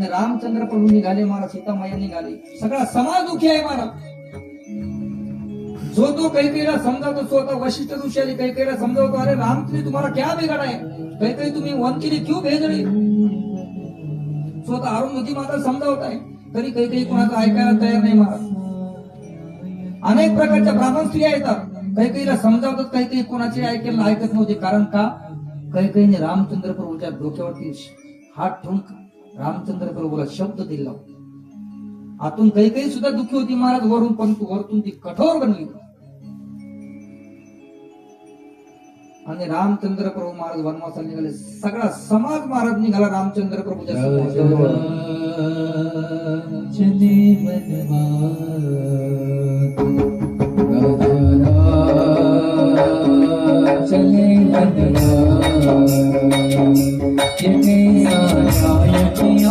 आणि रामचंद्र प्रभू निघाले महाराज सीतामाया निघाली. सगळा समाज दुखी आहे महाराज जो तो काही काहीला समजावतो स्वतः वशिष्ठ ऋषी काहीला समजावतो. अरे राम तुम्ही तुम्हाला क्या बिघाड आहे? काही काही तुम्ही वन केली क्यू भेदळी स्वतः अरुंधती माता समजावत आहे तरी काही काही कोणाचं ऐकायला तयार नाही महाराज अनेक प्रकारच्या ब्राह्मण स्त्रिया येतात. काही काहीला समजावतात काही काही कोणाचे ऐकायला ऐकत नव्हते. कारण का? काही काहीने रामचंद्र प्रभूच्या डोक्यावरती हात ठेवून रामचंद्र प्रभूला शब्द दिला आतून काही काही सुद्धा दुःखी होती महाराज वरून पण वरतून ती कठोर बनली. आणि रामचंद्र प्रभू महाराज वनवासाला निघाले. सगळा समाज महाराज निघाला रामचंद्र प्रभूच्या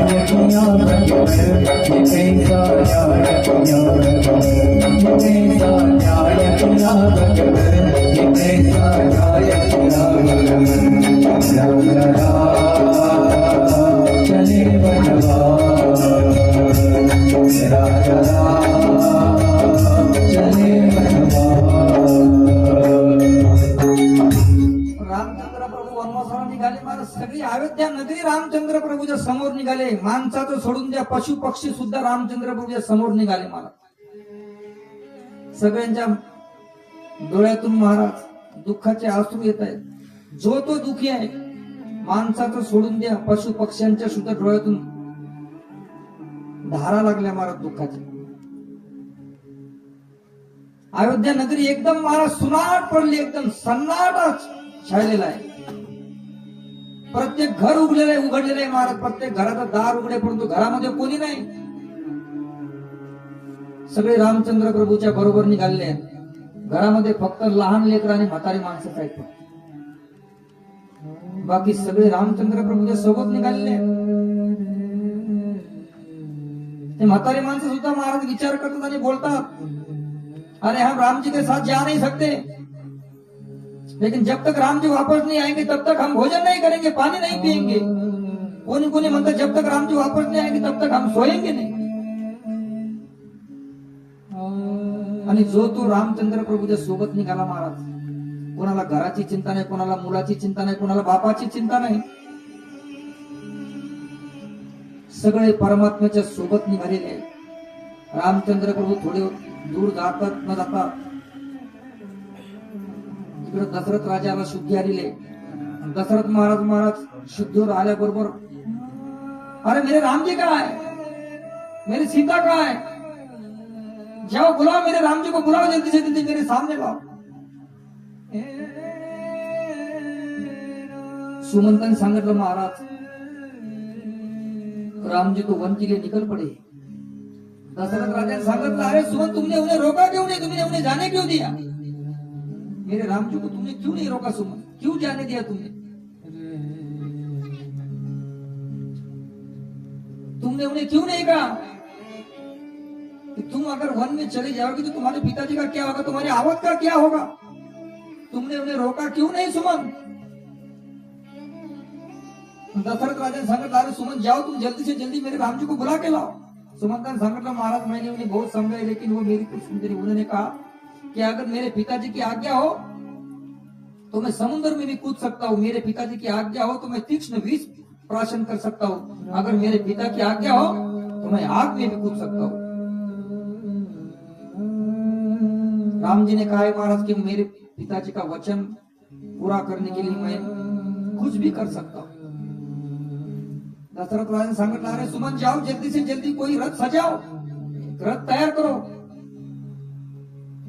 न्याय किया सगळी अयोध्या नगरी रामचंद्र प्रभूच्या समोर निघाले. माणसाचं सोडून द्या पशु पक्षी सुद्धा रामचंद्र प्रभूच्या समोर निघाले मला. सगळ्यांच्या डोळ्यातून महाराज दुःखाचे आसू येत आहेत. जो तो दुखी आहे माणसाचं सोडून द्या पशु पक्ष्यांच्या सुद्धा डोळ्यातून धारा लागल्या महाराज दुःखाच्या अयोध्या नगरी एकदम महाराज सुनाट पडली एकदम सन्नाट छायलेला आहे. प्रत्येक घर उघडलेलं आहे उघडलेलं आहे महाराज. प्रत्येक घराचं दार उघडे परंतु घरामध्ये कोणी नाही. सगळे रामचंद्र प्रभूच्या बरोबर निघाले आहेत. घरामध्ये फक्त लहान लेकर आणि म्हातारी माणसंच आहेत बाकी सगळे रामचंद्र प्रभूच्या सोबत निघालेले ते म्हातारी माणसं सुद्धा महाराज विचार करतात आणि बोलतात. अरे हम रामजी के साथ जा नाही सकते लेकिन जब तक राम जी वापस नहीं आएंगे तब तक हम भोजन नहीं करेंगे पानी नहीं पिएंगे कोणी कोणी मंत्र जब तक राम जी वापस नहीं आएंगे तब तक हम सोएंगे नहीं। आणि जो तो रामचंद्र प्रभूच्या सोबत निघाला महाराज कोणाला घराची चिंता नाही कोणाला मुलाची चिंता नाही कोणाला बापाची चिंता नाही सगळे परमात्म्याच्या सोबत निघालेले रामचंद्र प्रभू थोडे दूर जातात न जातात. इकडे दशरथ राजाला शुद्धी आलेले दशरथ महाराज महाराज शुद्धीवर आल्याबरोबर अरे मेरे रामजी काय? कहाँ मेरी सीता काय? जेव्हा जाओ बुलाओ मेरे रामजी को बुलाओ जल्दी से जल्दी मेरे सामने लाओ सुमंताने सांगितलं महाराज रामजी तो वन के लिए निकल पड़े. दशरथ राजाने सांगितलं अरे सुमन तुमने उन्हें रोका क्यों नहीं? तुमने उन्हें जाने क्यों दिया? मेरे राम जी को तुमने क्यों नहीं रोका सुमन क्यों जाने दिया तुमने? तुमने उन्हें क्यों नहीं कहा? कि तुम अगर वन में चले जाओगे तो तुम्हारे पिताजी का क्या होगा? तुम्हारी आवत का क्या होगा? तुमने उन्हें रोका क्यों नहीं सुमन? दशरथ राजा सांगितलं अरे सुमन, जाओ तुम जल्दी से जल्दी मेरे राम जी को बुला के लाओ। सुमन ने सांगितलं महाराज, मैंने उन्हें बहुत समझाया, लेकिन वो मेरी कुछ उन्होंने कहा कि अगर मेरे पिताजी की आज्ञा हो तो मैं समुद्र में भी कूद सकता हूँ। मेरे पिताजी की आज्ञा हो तो मैं तीक्ष्ण विष प्राशन कर सकता हूँ। अगर मेरे पिता की आज्ञा हो तो मैं आग में भी कूद सकता हूँ। राम जी ने कहा, है महाराज, कि मेरे पिताजी का वचन पूरा करने के लिए मैं कुछ भी कर सकता हूँ। दशरथ राजा ने सांगितलं अरे सुमन जाओ, जल्दी से जल्दी कोई रथ सजाओ, रथ तैयार करो।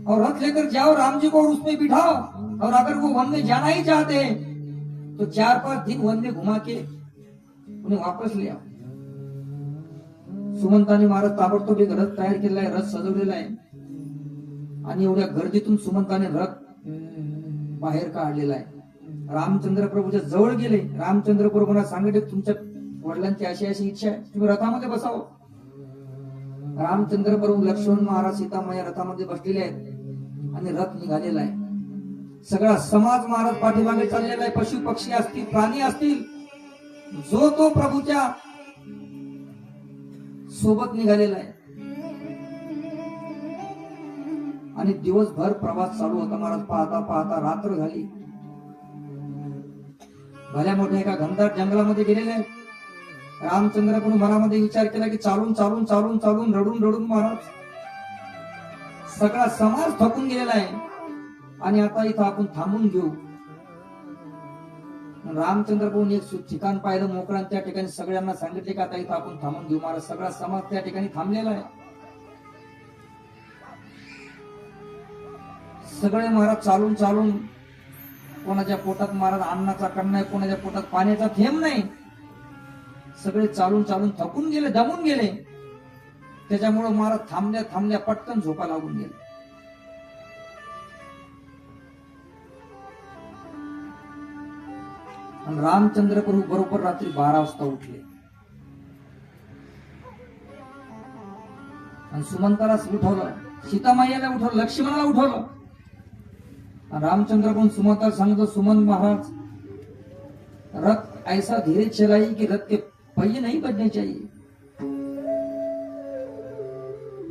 और रथ लेकर जाओ राम जी को और उसमें बिठाओ। और अगर वो वन में जाना ही चाहते हैं तो चार पांच दिन वन में घुमा के उन्हें वापस ले आओ। सुमंताने महाराज ताबडतोब एक रथ तयार केलेला आहे रथ सजवलेला आहे आणि एवढ्या गर्दीतून सुमंताने रथ बाहेर काढलेला आहे रामचंद्र प्रभूच्या जवळ गेले. रामचंद्र प्रभूंना सांगितले तुमच्या वडिलांची अशी अशी इच्छा आहे. तुम्ही रथामध्ये बसावं. रामचंद्र प्रभू लक्ष्मण महाराज सीतामाया रथामध्ये बसलेले आहेत. आणि रथ निघालेला आहे. सगळा समाज महाराज पाठीमागे चाललेला आहे. पशु पक्षी असतील प्राणी असतील जो तो प्रभूच्या सोबत निघालेला आहे. आणि दिवसभर प्रवास चालू होता महाराज. पाहता पाहता रात्र झाली. भल्या मोठ्या एका घनदाट जंगलामध्ये गेलेले रामचंद्र पण मनामध्ये विचार केला की चालून चालून चालून चालून रडून रडून महाराज सगळा समाज थकून गेलेला आहे. आणि आता इथं आपण थांबून घेऊ. रामचंद्र पाहून एक सु- ठिकाण पाहिलं मोकळा त्या ठिकाणी सगळ्यांना सांगितले की आता इथं आपण थांबून घेऊ. महाराज सगळा समाज त्या ठिकाणी थांबलेला आहे. सगळे महाराज चालून चालून कोणाच्या पोटात महाराज अन्नाचा कण नाही कोणाच्या पोटात पाण्याचा थेंब नाही. सगळे चालून चालून थकून गेले दमून गेले. त्याच्यामुळे महाराज थांबल्या थांबल्या पटकन झोपा लागून गेले आणि रामचंद्र प्रभू बरोबर रात्री बारा वाजता उठले. आणि सुमंताला उठवलं सीतामाईला उठवलं लक्ष्मणाला उठवलं. आणि रामचंद्र पण सुमंताला सांगतो सुमंत महाराज रथ ऐसा धीरे चलाई की रथ के पहिए नाही बदने चाहिए.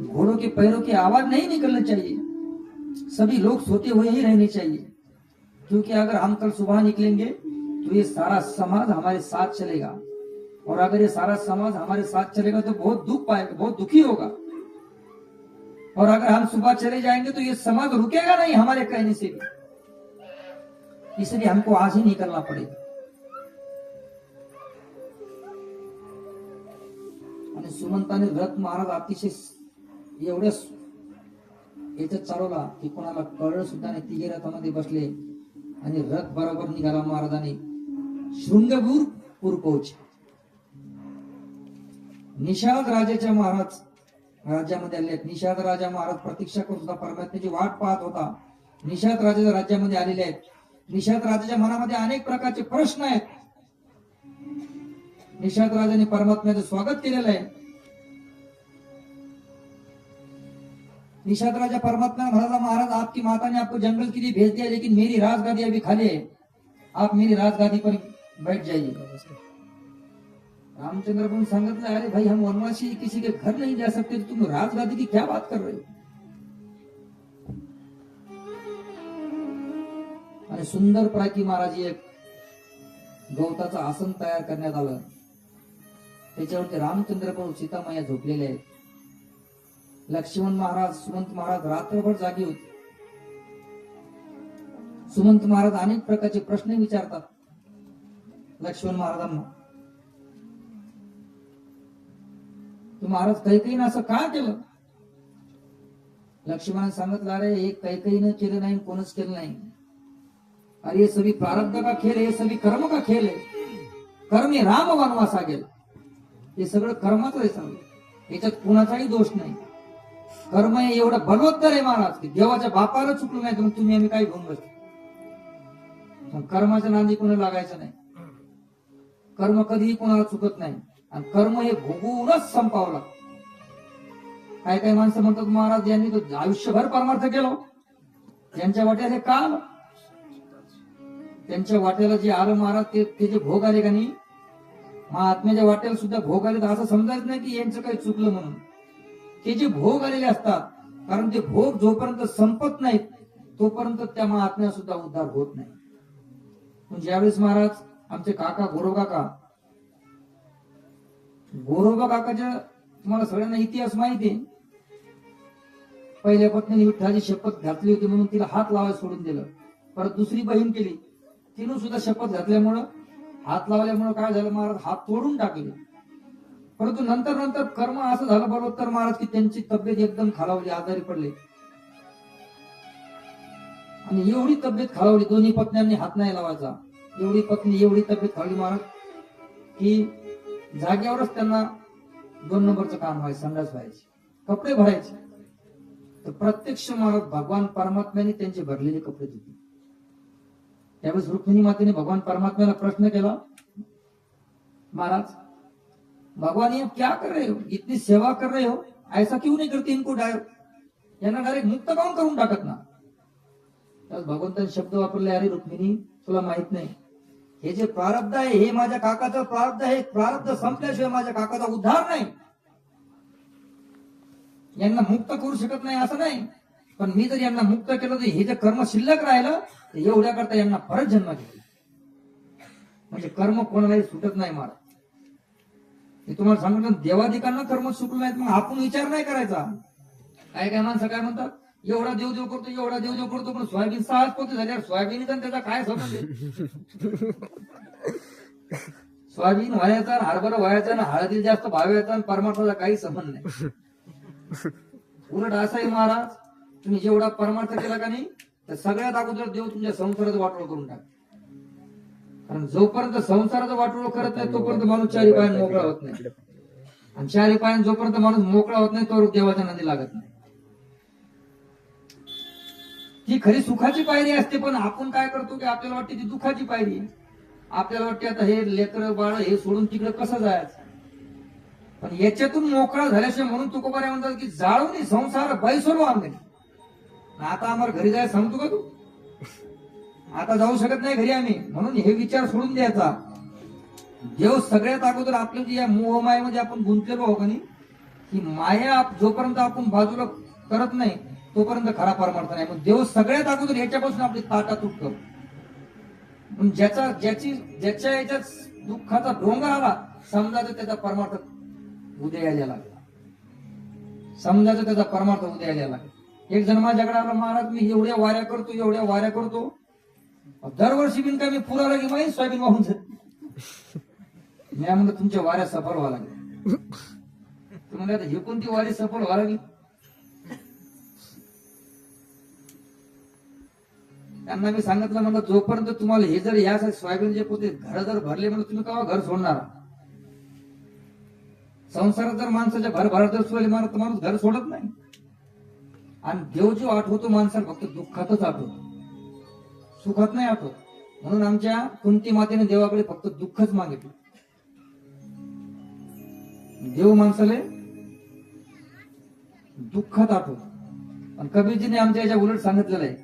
घोड़ों के पैरों की आवाज़ नहीं निकलनी चाहिए। सभी लोग सोते हुए ही रहने चाहिए। क्योंकि अगर हम कल सुबह निकलेंगे तो ये सारा समाज हमारे साथ चलेगा। और अगर ये सारा समाज हमारे साथ चलेगा तो बहुत दुख पाएगा बहुत दुखी होगा। और अगर हम सुबह चले जाएँगे तो ये समाज रुकेगा नहीं हमारे कहने से भी। इसलिए हमको आज ही निकलना पड़ेगा। सुमंताने रथ महाराज अतिशय एवढंच. याच्यात चालवला की कोणाला कळलं सुद्धा नाही. तिघे रथामध्ये बसले आणि रथ बरोबर निघाला महाराजांनी. शृंगपूर पूर पोहोचले निषाद राजाच्या महाराज राज्यामध्ये आले आहेत. निषाद राजा महाराज प्रतीक्षा करून सुद्धा परमात्म्याची वाट पाहत होता. निषाद राजाच्या राज्यामध्ये आलेले आहेत निषाद राजाच्या मनामध्ये अनेक प्रकारचे प्रश्न आहेत. निषाद राजाने परमात्म्याचं स्वागत केलेलं आहे. निषाद राजा परमात्मा ने महाराज आपकी माता ने आपको जंगल के लिए भेज दिया लेकिन मेरी राजगादी अभी खाली है। आप मेरी राजगादी पर बैठ जाइए। रामचंद्र को सांगितलं अरे भाई हम वनवासी किसी के घर नहीं जा सकते तुम राजगादी की क्या बात कर रहे हो? आणि सुंदर प्राची महाराज एक गवताचं आसन तयार करण्यात आलं. त्याच्यावरती रामचंद्र प्रभू सीतामाया झोपलेले आहेत. लक्ष्मण महाराज सुमंत महाराज रात्रभर जागी होते. सुमंत महाराज अनेक प्रकारचे प्रश्न विचारतात. लक्ष्मण महाराजांना. महाराज कैकईनं असं का केलं? लक्ष्मण सांगितलं अरे हे कैकईनं केलं नाही कोणच केलं नाही. अरे हे सभी प्रारब्ध का खेळ हे सभी कर्म का खेळ आहे? कर्मी राम वनवासा गेला हे सगळं कर्माचं आहे सांगलं याच्यात कुणाचाही दोष नाही. कर्म हे एवढं बलवत्तर आहे महाराज की देवाच्या बापाला चुकलं नाही तर तुम्ही आम्ही काही घेऊन बसतो. कर्माच्या नांदी कोणी लागायचं नाही. कर्म कधीही कोणाला चुकत नाही. आणि कर्म हे भोगूनच संपावं लागतं. काही काही माणसं म्हणतात महाराज यांनी तो आयुष्यभर परमार्थ केलं हो. त्यांच्या वाट्यात हे काम त्यांच्या वाट्याला जे आलं महाराज ते त्याचे भोग आले का नाही महात्म्याच्या वाट्याला सुद्धा भोग आले तर असं समजायचं नाही की यांचं काही चुकलं म्हणून. ते जे भोग आलेले असतात कारण ते भोग जोपर्यंत संपत नाहीत तोपर्यंत त्या महात्म्या सुद्धा उद्धार होत नाही. पण ज्यावेळेस महाराज आमचे काका गोरोबा काका गोरोबा काकाच्या तुम्हाला सगळ्यांना इतिहास माहिती आहे. पहिल्या पत्नीने विठ्ठलाची शपथ घातली होती म्हणून तिला हात लावायला सोडून दिलं. परत दुसरी बहीण केली. तिनं सुद्धा शपथ घातल्यामुळं हात लावल्यामुळं काय झालं महाराज? हात तोडून टाकले. परंतु नंतर नंतर कर्म असं झालं बरोबर महाराज की त्यांची तब्येत एकदम खालावली आजारी पडले. आणि एवढी तब्येत खालावली दोन्ही पत्न्यांनी हात नाही लावायचा. एवढी पत्नी एवढी तब्येत खावली महाराज की जागेवरच त्यांना दोन नंबरचं काम व्हायचं संडास व्हायचे. कपडे भरायचे. तर प्रत्यक्ष महाराज भगवान परमात्म्याने त्यांचे भरलेले कपडे धुतले. त्यावेळेस रुक्मिणी मातेने भगवान परमात्म्याला प्रश्न केला महाराज भगवान ये क्या कर रहे हो? इतनी सेवा कर रहे हो? ऐसा क्यों नहीं करते इनको डायरेक्ट यांना डायरेक्ट मुक्त काऊन करून टाकत ना. त्यात भगवंताने शब्द वापरले अरे रुक्मिणी तुला माहीत नाही. हे जे प्रारब्ध आहे हे माझ्या काकाचं प्रारब्ध आहे. प्रारब्ध संपल्याशिवाय माझ्या काकाचा उद्धार नाही. यांना मुक्त करू शकत नाही असं नाही. पण मी जर यांना मुक्त केलं तर हे जे कर्म शिल्लक राहिलं तर एवढ्या करता यांना परत जन्म घेतला म्हणजे कर्म कोणालाही सुटत नाही महाराज. मी तुम्हाला सांगितलं देवाधिकांना कर्म सुटलं नाहीत मग आपण विचार नाही करायचा. काय काय माणसं काय म्हणतात एवढा देव देव करतो एवढा देव देव करतो पण सोयाबीन सहाच पोते झाल्यावर सोयाबीन त्याचा काय संबंध? सोयाबीन व्हायचा आणि हरभरा व्हायचा आणि हळदीला जास्त भाव यायचा आणि परमार्थाचा काही संबंध नाही. उलट असं आहे महाराज तुम्ही जेवढा परमार्थ केला का नाही तर सगळ्यात अगोदर देव तुमच्या संसाराचं वाटोळ करून टाक. कारण जोपर्यंत संसाराचं वाटोळ करत नाही तोपर्यंत माणूस चारी पायाने मोकळा होत नाही. आणि चारी पायाने जोपर्यंत माणूस मोकळा होत नाही तो देवाच्या नदी लागत नाही. ती खरी सुखाची पायरी असते पण आपण काय करतो की आपल्याला वाटते ती दुखाची पायरी आहे. आपल्याला वाटते आता हे लेकर बाळ हे सोडून तिकडे कसं जायचं? पण याच्यातून मोकळा झाल्याशिवाय म्हणून तुकोबाऱ्या म्हणतात की जाळून संसार बैसोलो आम्ही. आता आम्हाला घरी जायला सांगतो का तू? आता जाऊ शकत नाही घरी आम्ही. म्हणून हे विचार सोडून द्यायचा. देव सगळ्यात अगोदर आपल्या जे या मोहमायेमध्ये आपण गुंतलेलो हो का नाही ही माया आप- जोपर्यंत आपण बाजूला करत नाही तोपर्यंत खरा परमार्थ नाही. मग देव सगळ्यात अगोदर याच्यापासून आपली ताटा तुटतो. पण ज्याचा ज्याची ज्याच्या याच्यात दुःखाचा डोंगर आला समजायचं त्याचा परमार्थ उद्या यायला लागला. समजायचं त्याचा परमार्थ उद्या यायला लागला. एक जण माझ्याकडे आला महाराज मी एवढ्या वाऱ्या करतो एवढ्या वाऱ्या करतो दरवर्षी बिन मी पुराला की माहीत सोयाबीन वाहून मी म्हणलं तुमच्या वाऱ्या सफल व्हायला लागल्या. ते म्हणजे आता हे कोणती वारी सफल व्हायला लागली? त्यांना मी सांगितलं म्हणलं जोपर्यंत तुम्हाला हे जर या सोयाबीन जे पोते घर जर भरले म्हणलं तुम्ही केव्हा घर सोडणार? संसारात जर माणसाच्या भर भरात जर सोडले तर माणूस घर सोडत नाही. आणि देव जो आठवतो माणसाला फक्त दुःखातच आठवतो. सुखात नाही आठवत म्हणून आमच्या कुंती मातेने देवाकडे फक्त दुःखच मागितलं. देव माणसाले दुःखात आठवत. पण कबीरजीने आमच्या याच्या उलट सांगितलेलं आहे.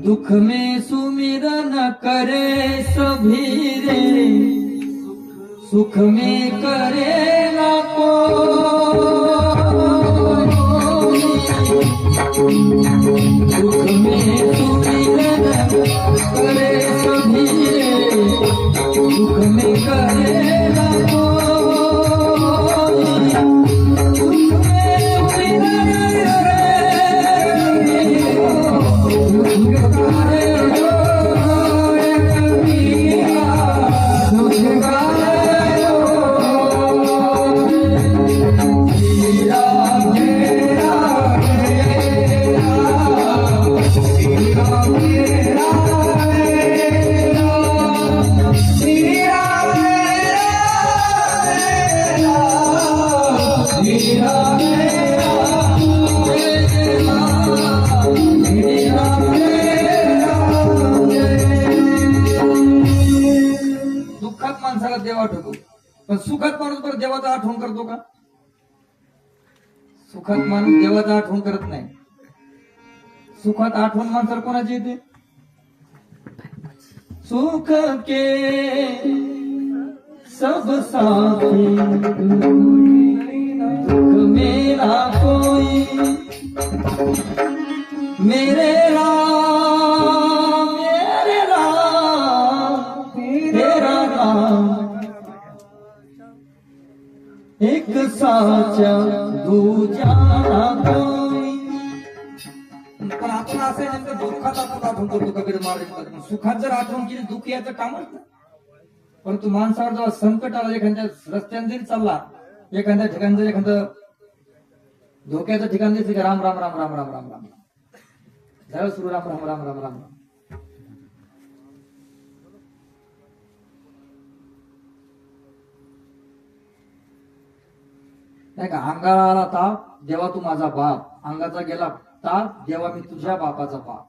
दुख में सुमिरन करे सभी रे सुख में करे करे सभी रे सुख में करे आठवतो पण सुखात माणूस बरं देवाचा आठवण करतो का? सुखात माणूस देवाचा आठवण करत नाही. सुखात आठवण माणसाला कोणाची येते? सुख के सब साथी दुख मेरा कोई मेरे राम एक तुझ्या कोणी पण आपण असं आहे नेमकं दुःखात आपण आठवण करतो कबीर महाराज सुखात जर आठवण केली दुःख याचं कामच नाही परंतु माणसावर जेव्हा संकट आला एखाद्या रस्त्याने जरी चालला एखाद्या ठिकाणी जर एखादं धोक्याचं ठिकाण दिसलं की राम राम राम राम राम राम राम. झालं सुरू राम राम राम राम राम राम. नाही का? अंगाला आला ताप देवा तू माझा बाप. अंगाचा गेला ताप देवा मी तुझ्या बापाचा बाप.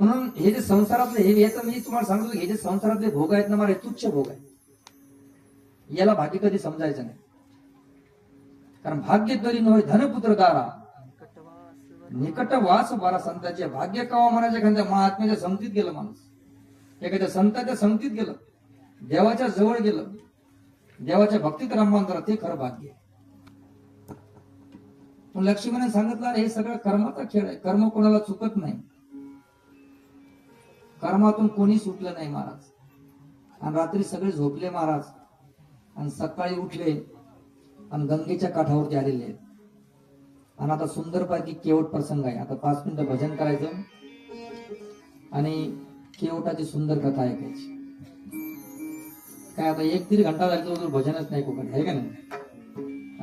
म्हणून हे जे संसारातले हे याचं मी तुम्हाला सांगतो हे जे संसारातले भोग आहेत ना मला तुच्छ भोग आहे याला भाग्य कधी समजायचं नाही. कारण भाग्य तरी नव्हे धनपुत्र दारा निकट वास बारा संताचे भाग्य कावा म्हणायचे? एखाद्या महात्म्याच्या संगतीत गेलं माणूस. एखाद्या संताच्या संगतीत गेलं. देवाच्या जवळ गेलं. देवाच्या भक्तीत रममान ते खरं भाग्य पण लक्ष्मीने सांगितलं हे सगळं कर्माचा खेळ आहे. कर्म कोणाला चुकत नाही. कर्मातून कोणी सुटलं नाही महाराज. आणि रात्री सगळे झोपले महाराज. आणि सकाळी उठले आणि गंगेच्या काठावरती आलेले आहेत. आणि आता सुंदरपैकी केवट प्रसंग आहे. आता पाच मिनिटं भजन करायचं आणि केवटाची सुंदर कथा ऐकायची. काय आता एक दीड घंटा झाली तर भजनच नाही कोकण आहे का नाही?